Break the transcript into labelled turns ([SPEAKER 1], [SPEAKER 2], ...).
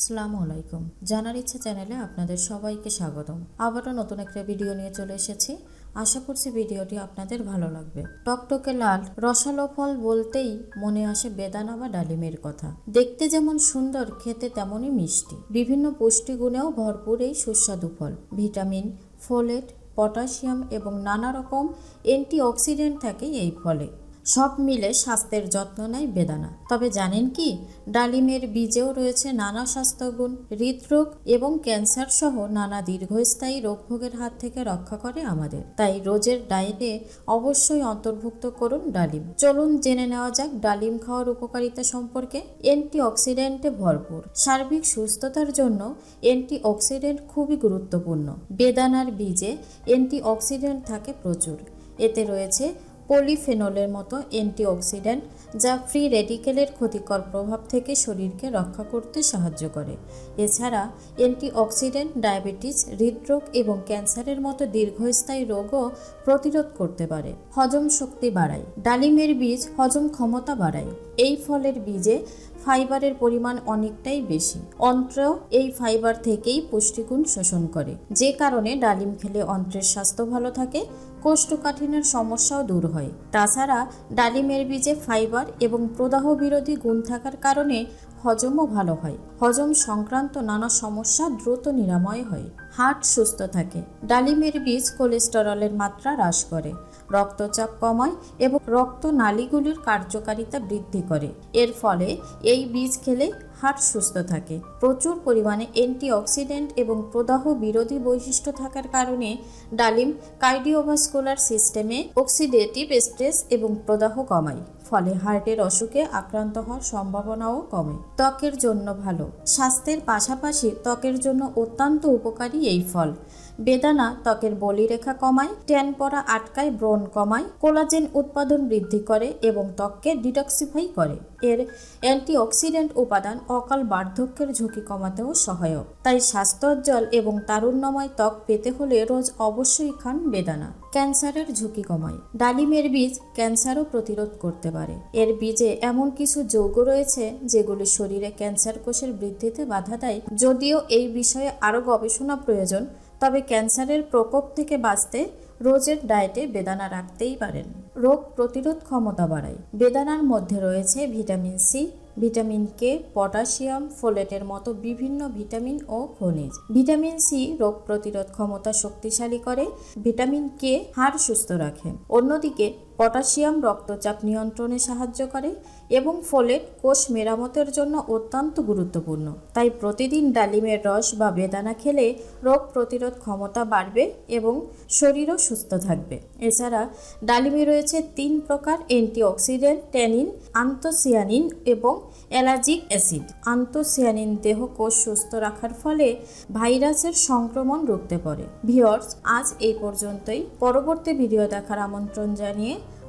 [SPEAKER 1] আসসালামু আলাইকুম। জানার ইচ্ছা চ্যানেলে আপনাদের সবাইকে স্বাগতম। আবারও নতুন একটা ভিডিও নিয়ে চলে এসেছি। আশা করছি ভিডিওটি আপনাদের ভালো লাগবে। টকটকে লাল, রসালো ফল বলতেই মনে আসে বেদানা বা ডালিমের কথা। দেখতে যেমন সুন্দর, খেতে তেমনই মিষ্টি। বিভিন্ন পুষ্টিগুণেও ভরপুর এই সুস্বাদু ফল। ভিটামিন, ফোলেট, পটাশিয়াম এবং নানা রকম অ্যান্টিঅক্সিডেন্ট থাকে এই ফলে। সব মিলে স্বাস্থ্যের যত্ন নেয় বেদানা। তবে জানেন কি, ডালিমের বীজেও রয়েছে নানা স্বাস্থ্যগুণ, হৃদরোগ এবং ক্যান্সার সহ নানা দীর্ঘস্থায়ী রোগভোগের হাত থেকে রক্ষা করে আমাদের। তাই রোজের ডায়েটে অবশ্যই অন্তর্ভুক্ত করুন ডালিম। চলুন জেনে নেওয়া যাক ডালিম খাওয়ার উপকারিতা সম্পর্কে। অ্যান্টিঅক্সিডেন্টে ভরপুর। সার্বিক সুস্থতার জন্য অ্যান্টিঅক্সিডেন্ট খুবই গুরুত্বপূর্ণ। বেদানার বীজে অ্যান্টিঅক্সিডেন্ট থাকে প্রচুর। এতে রয়েছে পলিফেনলের মতো অ্যান্টিঅক্সিডেন্ট যা ফ্রি রেডিকেলের ক্ষতিকর প্রভাব থেকে শরীরকে রক্ষা করতে সাহায্য করে। এছাড়া অ্যান্টিঅক্সিডেন্ট ডায়াবেটিস, হৃদরোগ এবং ক্যান্সারের মতো দীর্ঘস্থায়ী রোগও প্রতিরোধ করতে পারে। হজম শক্তি বাড়ায়। ডালিমের বীজ হজম ক্ষমতা বাড়ায়। এই ফলের বীজে ফাইবারের পরিমাণ অনেকটাই বেশি। অন্ত্র এই ফাইবার থেকেই পুষ্টিগুণ শোষণ করে। যে কারণে ডালিম খেলে অন্ত্রের স্বাস্থ্য ভালো থাকে, কোষ্ঠকাঠিন্যের সমস্যাও দূর হয়। তাছাড়া ডালিমের বীজে ফাইবার এবং প্রদাহ বিরোধী গুণ থাকার কারণে হজমও ভালো হয়। হজম সংক্রান্ত নানা সমস্যা দ্রুত নিরাময় হয়। হার্ট সুস্থ থাকে। ডালিমের বীজ কোলেস্টেরলের মাত্রা হ্রাস করে। রক্তচাপ কমায় এবং রক্ত নালীগুলির কার্যকারিতা বৃদ্ধি করে। এর ফলে এই বীজ খেলে হার্ট সুস্থ থাকে। প্রচুর পরিমাণে অ্যান্টিঅক্সিডেন্ট এবং প্রদাহ বিরোধী বৈশিষ্ট্য থাকার কারণে ডালিম কার্ডিওভাস্কুলার সিস্টেমে অক্সিডেটিভ স্ট্রেস এবং প্রদাহ কমায়। ফলে হার্টের অসুখে আক্রান্ত হওয়ার সম্ভাবনাও কমে। ত্বকের জন্য ভালো। স্বাস্থ্যের পাশাপাশি ত্বকের জন্য অত্যন্ত উপকারী এই ফল। বেদানা ত্বকের বলিরেখা কমায়, ট্যান পড়া আটকায় ব্রণ কমায়, কোলাজেন উৎপাদন বৃদ্ধি করে এবং ত্বককে ডিটক্সিফাই করে। এর অ্যান্টিঅক্সিডেন্ট উপাদান অকাল বার্ধক্যের ঝুঁকি কমাতেও সহায়ক। তাই স্বাস্থ্যোজ্জ্বল এবং তারুণ্যময় ত্বক পেতে হলে রোজ অবশ্যই খান বেদানা। ক্যান্সারের ঝুঁকি কমায়। ডালিমের বীজ ক্যান্সারও প্রতিরোধ করতে পারে। এর বীজে এমন কিছু যৌগ রয়েছে যেগুলি শরীরে ক্যান্সার কোষের বৃদ্ধিতে বাধা দেয়। যদিও এই বিষয়ে আরও গবেষণা প্রয়োজন, তবে ক্যান্সারের প্রকোপ থেকে বাঁচতে রোজের ডায়েটে বেদানা রাখতেই পারেন। রোগ প্রতিরোধ ক্ষমতা বাড়ায়। বেদানার মধ্যে রয়েছে vitamin C vitamin K, potassium ফোলেটের মতো বিভিন্ন ভিটামিন ও খনিজ। ভিটামিন সি রোগ প্রতিরোধ ক্ষমতা শক্তিশালী করে, ভিটামিন কে হাড় সুস্থ রাখে। অন্যদিকে পটাশিয়াম রক্তচাপ নিয়ন্ত্রণে সাহায্য করে এবং ফোলেট কোষ মেরামতের জন্য অত্যন্ত গুরুত্বপূর্ণ। তাই প্রতিদিন ডালিমের রস বা বেদানা খেলে রোগ প্রতিরোধ ক্ষমতা বাড়বে এবং শরীরও সুস্থ থাকবে। এছাড়া ডালিমে রয়েছে তিন প্রকার অ্যান্টিঅক্সিডেন্ট, ট্যানিন, আন্তঃসিয়ানিন এবং অ্যালার্জিক অ্যাসিড। আন্তঃসিয়ানিন দেহ কোষ সুস্থ রাখার ফলে ভাইরাসের সংক্রমণ রুখতে পারে। ভিওর্স আজ এই পর্যন্তই। পরবর্তী ভিডিও দেখার আমন্ত্রণ জানিয়ে